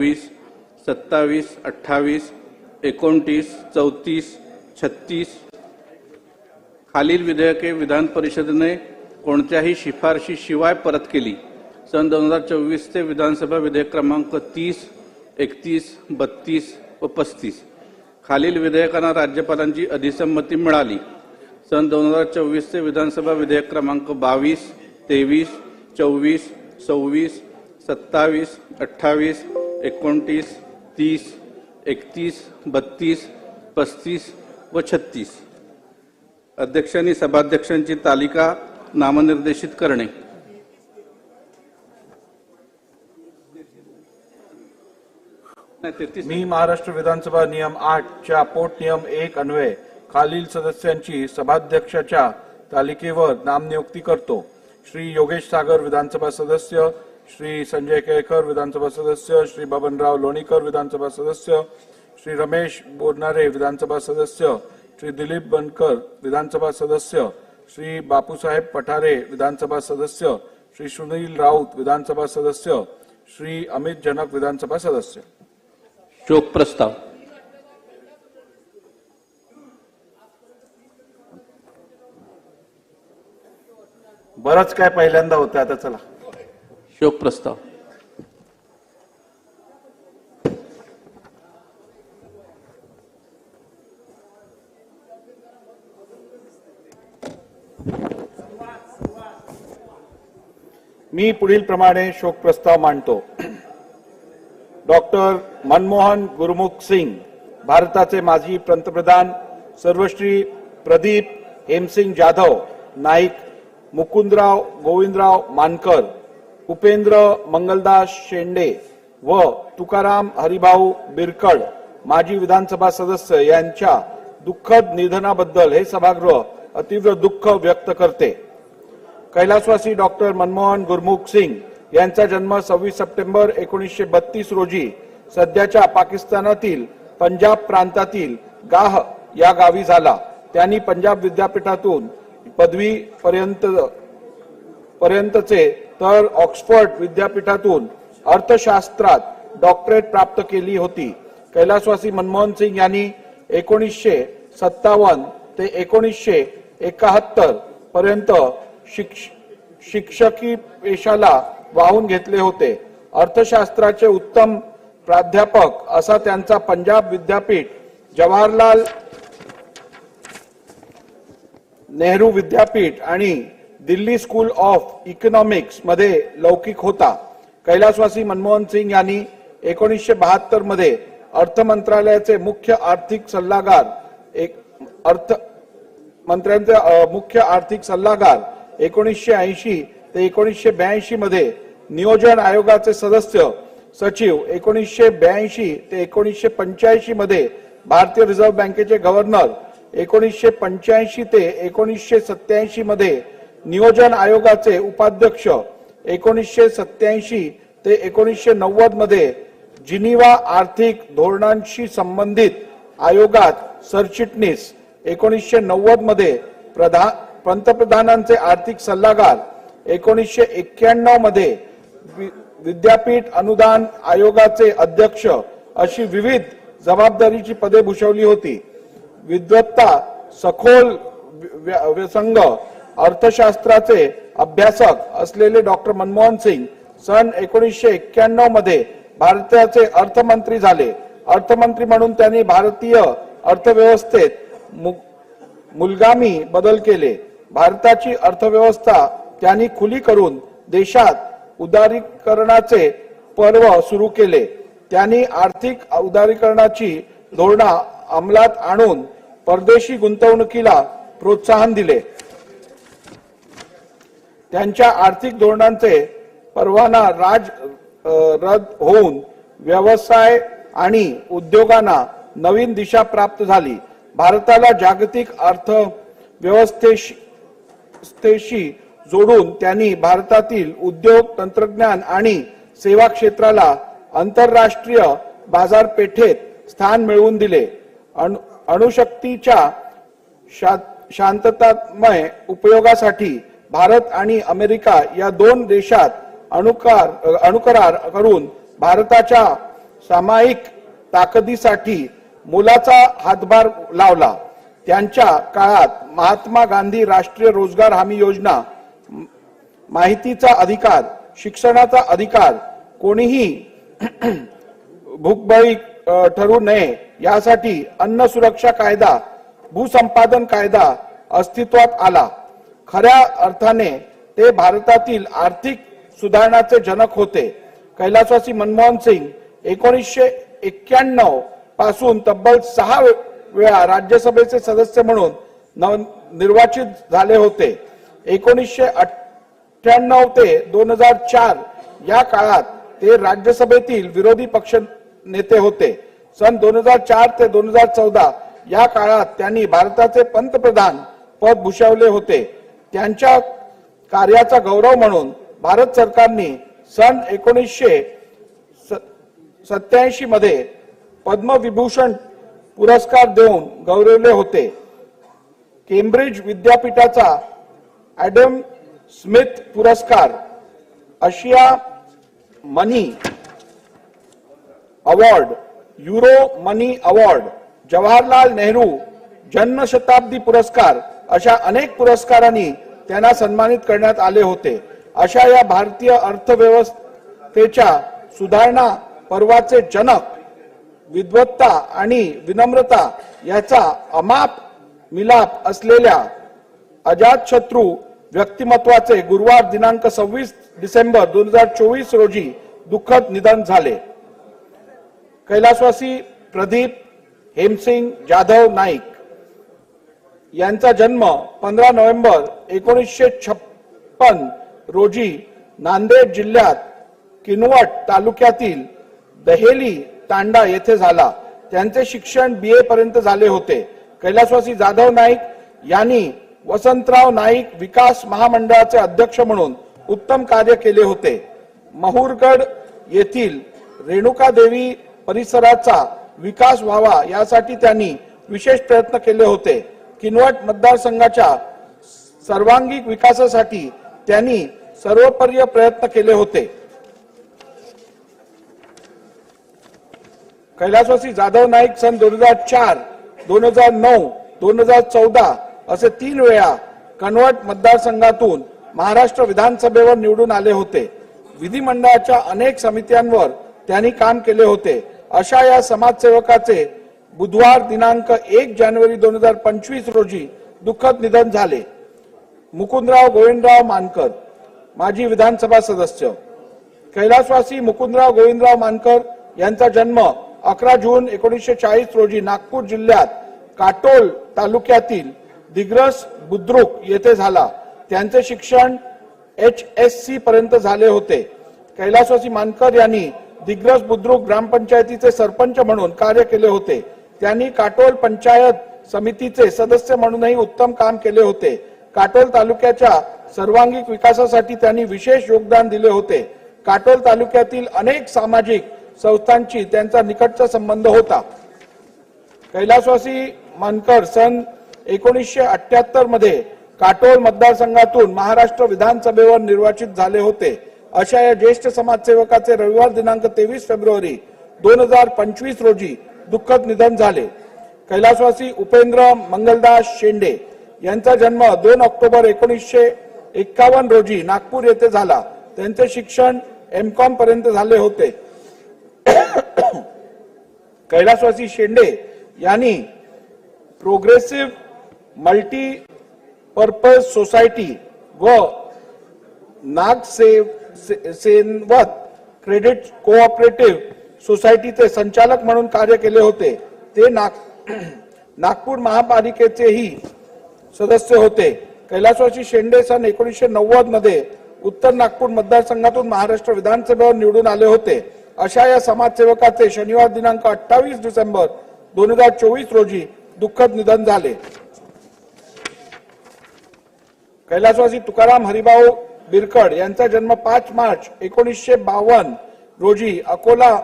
वीस सत्तावीस अठ्ठावीस एकोणतीस चौतीस छत्तीस. खालील विधेयके विधान परिषदेने कोणत्याही शिफारशीशिवाय परत केली. सन दोन हजार चोवीस ते विधानसभा विधेयक क्रमांक तीस एकतीस बत्तीस व पस्तीस. खालील विधेयकांना राज्यपालांची अधिसंमती मिळाली. सन दोन हजार चोवीस ते विधानसभा विधेयक क्रमांक बावीस तेवीस चोवीस सव्वीस सत्तावीस अठ्ठावीस एकोणतीस तीस एकतीस बत्तीस पस्तीस व छत्तीस. अध्यक्षांनी सभाध्यक्षांची तालिका नामनिर्देशित करणे. नाही, मी महाराष्ट्र विधानसभा नियम आठ च्या पोट नियम एक अन्वये खालील सदस्यांची सभाध्यक्षाच्या तालिकेवर नामनियुक्ती करतो. श्री योगेश सागर विधानसभा सदस्य श्री संजय केळकर विधानसभा सदस्य श्री बबनराव लोणीकर विधानसभा सदस्य श्री रमेश बोरनारे विधानसभा सदस्य श्री दिलीप बनकर विधानसभा सदस्य श्री बापूसाहेब पठारे विधानसभा सदस्य श्री सुनील राऊत विधानसभा सदस्य श्री अमित जनक विधानसभा सदस्य। शोक प्रस्ताव। बरंच काय पहिल्यांदा होतं आता चला. शोक प्रस्ताव. मी पुढील प्रमाणे शोक प्रस्ताव मांडतो. डॉक्टर मनमोहन गुरुमुख सिंग भारताचे माजी पंतप्रधान सर्वश्री प्रदीप हेमसिंग जाधव नाईक मुकुंदराव गोविंदराव मानकर उपेंद्र मंगलदास शेंडे व तुकाराम हरिभाऊ बिरकड माजी विधानसभा सदस्य यांच्या दुःखद निधनाबद्दल हे सभागृह अतीव्र दुःख व्यक्त करते. कैलासवासी डॉक्टर मनमोहन गुरमुख सिंग यांचा जन्म सव्वीस सप्टेंबर एकोणीसशे बत्तीस रोजी सध्याच्या पाकिस्तानातील पंजाब प्रांतातील गाह या गावी झाला. त्यांनी पंजाब विद्यापीठातून पदवी पर्यंत पर्यंतचे तर ऑक्सफर्ड विद्यापीठातून अर्थशास्त्रात डॉक्टरेट प्राप्त केली होती. कैलासवासी मनमोहन सिंग यांनी एकोणीसशे सत्तावन्न ते एकोणीसशे एकाहत्तर पर्यंत शिक्ष शिक्षकी पेशाला वाहून घेतले होते. अर्थशास्त्राचे उत्तम प्राध्यापक असा त्यांचा पंजाब विद्यापीठ जवाहरलाल नेहरू विद्यापीठ आणि दिल्ली स्कूल ऑफ इकॉनॉमिक्समध्ये लौकिक होता. कैलासवासी मनमोहन सिंग यांनी एकोणीसशे बहात्तरमध्ये अर्थ मंत्रालयाचे मुख्य आर्थिक सल्लागार एक अर्थ मंत्र्यांचे मुख्य आर्थिक सल्लागार एकोणीसशे ऐंशी ते एकोणीसशे ब्याऐंशी मध्ये नियोजन आयोगाचे सदस्य सचिव एकोणीसशे ब्याऐंशी ते एकोणीसशे पंच्याऐंशी मध्ये भारतीय रिझर्व्ह बँकेचे गव्हर्नर एकोणीसशे पंच्याऐंशी ते एकोणीसशे सत्याऐंशी मध्ये नियोजन आयोगाचे उपाध्यक्ष एकोणीसशे सत्याऐंशी ते एकोणीसशे नव्वदमध्ये जिनिवा आर्थिक धोरणांशी संबंधित आयोगात सरचिटणीस एकोणीसशे नव्वदमध्ये प्रधान पंतप्रधानांचे आर्थिक सल्लागार एकोणीसशे एक्क्याण्णवमध्ये विद्यापीठ अनुदान आयोगाचे अध्यक्ष अशी विविध जबाबदारीची पदे भूषवली होती. विद्वत्ता सखोल व्यसंग अर्थशास्त्राचे अभ्यासक असलेले डॉक्टर मनमोहन सिंग सन एकोणीसशे एक्क्याण्णवमध्ये भारताचे अर्थमंत्री झाले. अर्थमंत्री म्हणून त्यांनी भारतीय अर्थव्यवस्थेत मु- मुलगामी बदल केले. भारताची अर्थव्यवस्था त्यांनी खुली करून देशात उदारीकरणाचे पर्व सुरू केले. त्यांनी आर्थिक उदारीकरणाची धोरणा अंमलात आणून परदेशी गुंतवणुकीला प्रोत्साहन दिले. त्यांच्या आर्थिक धोरणांचे परवाना राज रद्द होऊन व्यवसाय आणि उद्योगांना नवीन दिशा प्राप्त झाली. भारताला जागतिक अर्थव्यवस्थेशी व्यवस्थेशी जोडून त्यांनी भारतातील उद्योग तंत्रज्ञान आणि सेवा क्षेत्राला आंतरराष्ट्रीय बाजारपेठेत स्थान मिळवून दिले. अणु- अणुशक्तीच्या शा- शांततामय उपयोगासाठी भारत आणि अमेरिका या दोन देशात अणुकार अणुकरार करून भारताच्या सामायिक ताकदीसाठी मोलाचा हातभार लावला. त्यांच्या काळात महात्मा गांधी राष्ट्रीय रोजगार हमी योजना माहितीचा अधिकार शिक्षणाचा अधिकार कोणीही भूकबळी ठरू नये यासाठी अन्न सुरक्षा कायदा भूसंपादन कायदा अस्तित्वात आला. खऱ्या अर्थाने ते भारतातील आर्थिक सुधारणाचे जनक होते. कैलासवासी मनमोहन सिंग एकोणीसशे एक्क्याण्णवपासून तब्बल सहा वेळा राज्यसभेचे सदस्य म्हणून निर्वाचित झाले होते. एकोणीसशे अठ्ठ्याण्णव ते दोन हजार चार या काळात ते राज्यसभेतील विरोधी पक्ष नेते होते. सन दोन हजार चार ते दोन हजार चौदा या काळात त्यांनी भारताचे पंतप्रधान पद भूषवले होते. त्यांच्या कार्याचा गौरव म्हणून भारत सरकारने सन एकोणीसशे सत्याऐंशी मध्ये पद्मविभूषण पुरस्कार देऊन गौरवले होते. केम्ब्रिज विद्यापीठाचा ॲडम स्मिथ पुरस्कार Asia money award Euro money award Jawaharlal Nehru जन्मशताब्दी पुरस्कार अशा अनेक पुरस्कारांनी त्यांना सन्मानित करण्यात आले होते. अशा या भारतीय अर्थव्यवस्थेच्या सुधारणा पर्वाचे जनक विद्वत्ता आणि विनम्रता याचा अमाप मिलाप असलेल्या अजातशत्रू व्यक्तिमत्वाचे गुरुवार दिनांक सव्वीस डिसेंबर दोन हजार चोवीस रोजी दुःखद निधन झाले. कैलासवासी प्रदीप हेमसिंग जाधव नाईक. यांचा जन्म पंधरा नोव्हेंबर एकोणीसशे छप्पन रोजी नांदेड जिल्ह्यात किनवट तालुक्यातील दहेली तांडा येथे झाला. त्यांचे शिक्षण बी ए पर्यंत झाले होते. कैलासवासी जाधव नाईक यांनी वसंतराव नाईक विकास महामंडळाचे अध्यक्ष म्हणून उत्तम कार्य केले होते. महुरगड येथील रेणुका देवी परिसराचा विकास व्हावा यासाठी त्यांनी विशेष प्रयत्न केले होते. किनवट मतदारसंघाच्या सर्वांगीण विकासासाठी त्यांनी सर्वपर्य प्रयत्न केले होते. कैलासवासी जाधव नाईक सन दोन हजार चार दोन हजार नऊ दोन हजार चौदा असे तीन वेळा कन्वर्ट मतदारसंघातून महाराष्ट्र विधानसभेवर निवडून आले होते. विधिमंडळाच्या अनेक समित्यांवर त्यांनी काम केले होते. अशा या समाजसेवकाचे बुधवार दिनांक एक जानेवारी दोन हजार पंचवीस रोजी दुःखद निधन झाले. मुकुंदराव गोविंदराव मानकर माजी विधानसभा सदस्य. कैलासवासी मुकुंदराव गोविंदराव मानकर यांचा जन्म अकरा जून एकोणीसशे चाळीस रोजी नागपूर जिल्ह्यात काटोल तालुक्यातील दिग्रस बुद्रुक येथे झाला. त्यांचे शिक्षण एच एस सी पर्यंत झाले होते. कैलासवासी मानकर यांनी दिग्रस बुद्रुक ग्रामपंचायतीचे सरपंच म्हणून कार्य केले होते. त्यांनी काटोल पंचायत समितीचे सदस्य म्हणूनही उत्तम काम केले होते. काटोल तालुक्याच्या सर्वांगीण विकासासाठी त्यांनी विशेष योगदान दिले होते. काटोल तालुक्यातील अनेक सामाजिक संस्थांची त्यांचा निकटचा संबंध होता. कैलासवासी मानकर सन एकोणीसशे अठ्याहत्तरमध्ये काटोल मतदारसंघातून महाराष्ट्र विधानसभेवर निर्वाचित झाले होते. अशा या ज्येष्ठ समाजसेवकाचे रविवार दिनांक तेवीस फेब्रुवारी दोन हजार पंचवीस रोजी दुःखद निधन झाले. कैलासवासी उपेंद्र मंगलदास शेंडे यांचा जन्म दोन ऑक्टोबर एकोणीसशे एक्कावन्न रोजी नागपूर येथे झाला. त्यांचे शिक्षण एम कॉम पर्यंत झाले होते. कैलासवासी शेंडे यांनी प्रोग्रेसिव्ह मल्टी पर्पज सोसायटी व नागसेव से- सेनवत क्रेडिट कोऑपरेटिव्ह सोसायटीचे संचालक म्हणून कार्य केले होते. ते नाग नागपूर महापालिकेचेही सदस्य होते. कैलासवासी शेंडे सन एकोणीसशे नव्वदमध्ये उत्तर नागपूर मतदारसंघातून महाराष्ट्र विधानसभेवर निवडून आले होते. अशा या समाजसेवकाचे शनिवार दिनांक अठ्ठावीस डिसेंबर दोन हजार चोवीस रोजी दुःखद निधन झाले. कैलासवासी तुकाराम हरिभाऊ बिरकड यांचा जन्म पाच मार्च एकोणीसशे बावन्न रोजी अकोला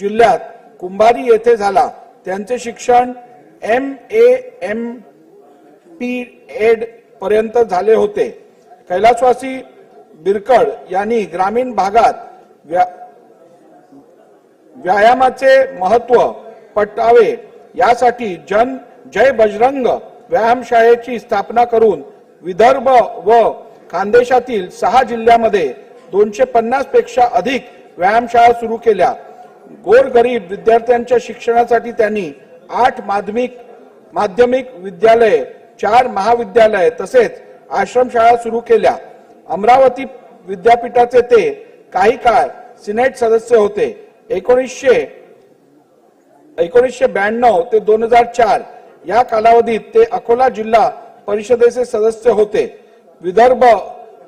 जिल्ह्यात कुंभारी येथे झाला. त्यांचे शिक्षण M A M P Ed पर्यंत झाले होते. कैलासवासी बिरकड यांनी ग्रामीण भागात व्या- व्यायामाचे महत्त्व पटावे. यासाठी जन जय बजरंग व्यायामशाळेची स्थापना करून विदर्भ व खानदेशातील सहा जिल्ह्यामध्ये दोनशे पन्नासपेक्षा अधिक व्यायामशाळा सुरू केल्या. गोरगरीब विद्यार्थ्यांच्या शिक्षणासाठी त्यांनी आठ माध्यमिक माध्यमिक विद्यालय चार महाविद्यालय तसेच आश्रमशाळा सुरू केल्या. अमरावती विद्यापीठाचे ते काही काळ सिनेट सदस्य होते. एकोणीसशे एकोणीसशे ब्याण्णव ते दोन हजार चार या कालावधीत ते अकोला जिल्हा परिषदेचे सदस्य होते. विदर्भ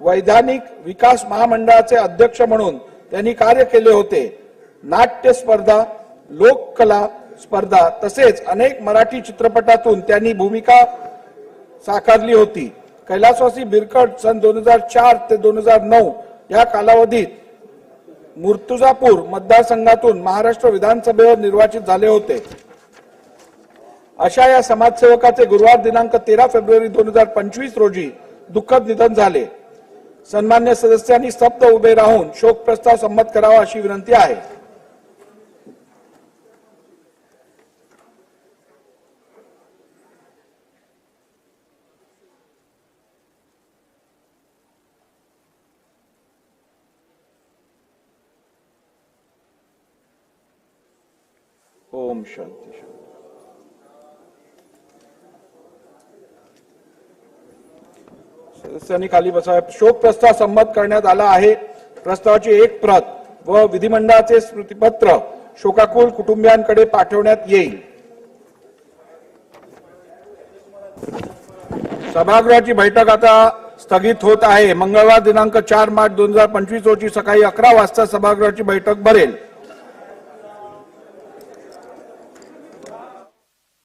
वैधानिक विकास महामंडळाचे अध्यक्ष म्हणून त्यांनी कार्य केले होते. नाट्य स्पर्धा लोककला स्पर्धा तसेच अनेक मराठी चित्रपटातून त्यांनी भूमिका साकारली होती. कैलासवासी बिरकट सन दोन हजार चार ते दोन हजार नऊ या कालावधीत मुर्तुजापूर मतदारसंघातून महाराष्ट्र विधानसभेवर निर्वाचित झाले होते. अशा या समाजसेवकाचे गुरुवार दिनांक तेरा फेब्रुवारी दोन हजार पंचवीस रोजी दुःखद निधन झाले. सन्मान्य सदस्यांनी स्तब्ध उभे राहून शोक प्रस्ताव संमत करावा अशी विनंती आहे. ओम शांती शांती। सदस्यांनी खाली बसा. शोक प्रस्ताव संमत करण्यात आला आहे. प्रस्तावाची एक प्रत व विधिमंडळाचे स्मृतीपत्र शोकाकुल कुटुंबियांकडे पाठवण्यात येईल. सभागृहाची बैठक आता स्थगित होत आहे. मंगळवार दिनांक चार मार्च दोन हजार पंचवीस रोजी सकाळी अकरा वाजता सभागृहाची बैठक भरेल.